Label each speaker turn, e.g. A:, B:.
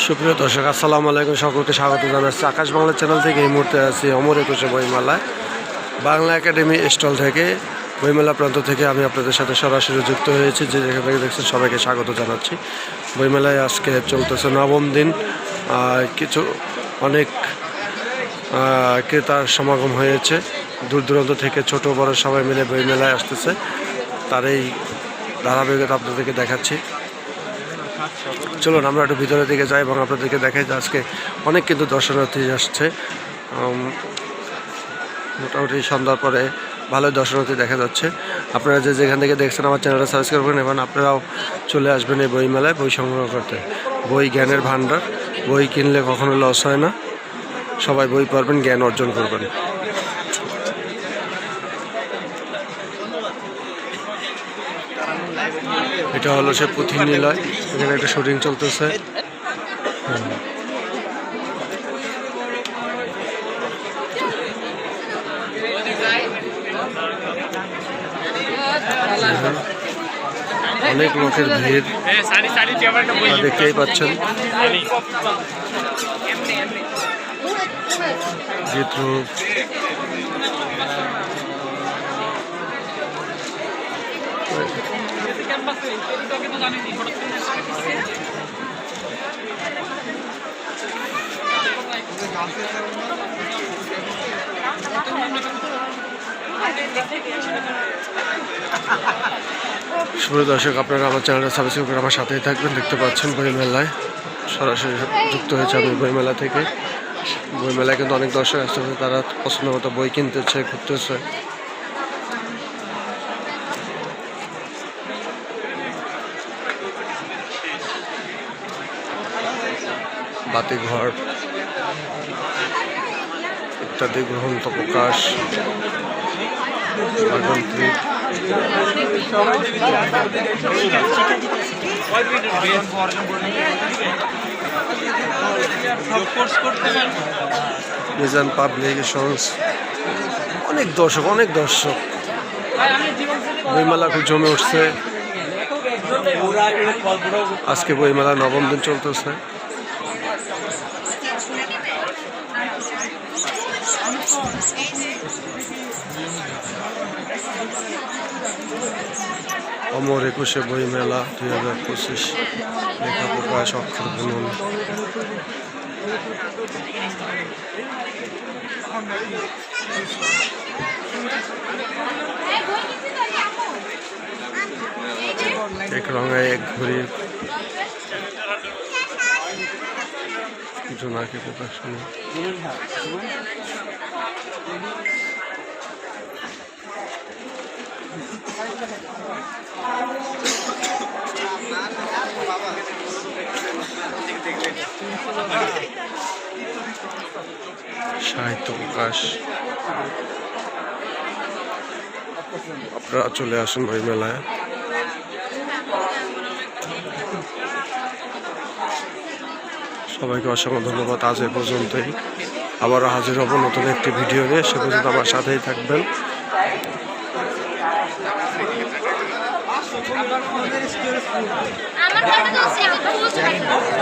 A: সুপ্রিয় দর্শক, আসসালামু আলাইকুম। সকলকে স্বাগত জানাচ্ছি আকাশ বাংলা চ্যানেল থেকে। এই মুহূর্তে আছি অমর একুশে বইমেলায়। বাংলা একাডেমি স্টল থেকে, বইমেলা প্রান্ত থেকে আমি আপনাদের সাথে সরাসরি যুক্ত হয়েছি, যে যেখান থেকে দেখছেন সবাইকে স্বাগত জানাচ্ছি। বইমেলায় আজকে চলতেছে নবম দিন। কিছু অনেক ক্রেতার সমাগম হয়েছে। দূর দূরান্ত থেকে ছোট বড় সবাই মিলে বইমেলায় আসতেছে। তার এই ধারাবাহিকতা আপনাদেরকে দেখাচ্ছি। চলুন, আমরা একটু ভিতরের দিকে যাই এবং আপনাদেরকে দেখাই যে আজকে অনেক কিন্তু দর্শনার্থী আসছে। মোটামুটি সন্ধ্যার পরে ভালোই দর্শনার্থী দেখা যাচ্ছে। আপনারা যে যেখান থেকে দেখছেন আমার চ্যানেলটা সাবস্ক্রাইব করবেন এবং আপনারাও চলে আসবেন এই বই মেলায় বই সংগ্রহ করতে। বই জ্ঞানের ভাণ্ডার, বই কিনলে কখনো লস হয় না। সবাই বই পড়বেন, জ্ঞান অর্জন করবেন। এটা হলো সে পুঁথি নিলয়। এখানে একটা শুটিং চলতেছে। অনেক লোকের ভিড়। দেখতেই পাচ্ছেন। চিত্ররূপ সুপ্রিয় দর্শক, আপনারা আমার চ্যানেলটা সাবস্ক্রাইব করে আমার সাথেই থাকবেন। দেখতে পাচ্ছেন বইমেলায় সরাসরি যুক্ত হয়েছে আমি বইমেলা থেকে। বইমেলায় কিন্তু অনেক দর্শক আসতেছে, তারা পছন্দ মতো বই কিনতেছে, ঘুরতেছে। বাতিঘর, ইত্যাদি গ্রন্থ প্রকাশ মিজান পাবলিকেশনস অনেক দর্শক অনেক দর্শক। বইমেলা খুব জমে উঠছে। আজকে বইমেলা নবম দিন চলতেছে। অমর একুশে বই মেলা দুই হাজার পঁচিশ লেখা প্রকাশ অক্ষর বুনন এক রঙায় এক ঘড়ির জোনাকি প্রকাশনী সাহিত্য প্রকাশ। আপনারা চলে আসুন বই মেলায়। সবাইকে অসংখ্য ধন্যবাদ। আজ এ পর্যন্তই। আবারও হাজির হব নতুন একটি ভিডিও নিয়ে। সে পর্যন্ত আমার সাথেই থাকবেন।
B: আমার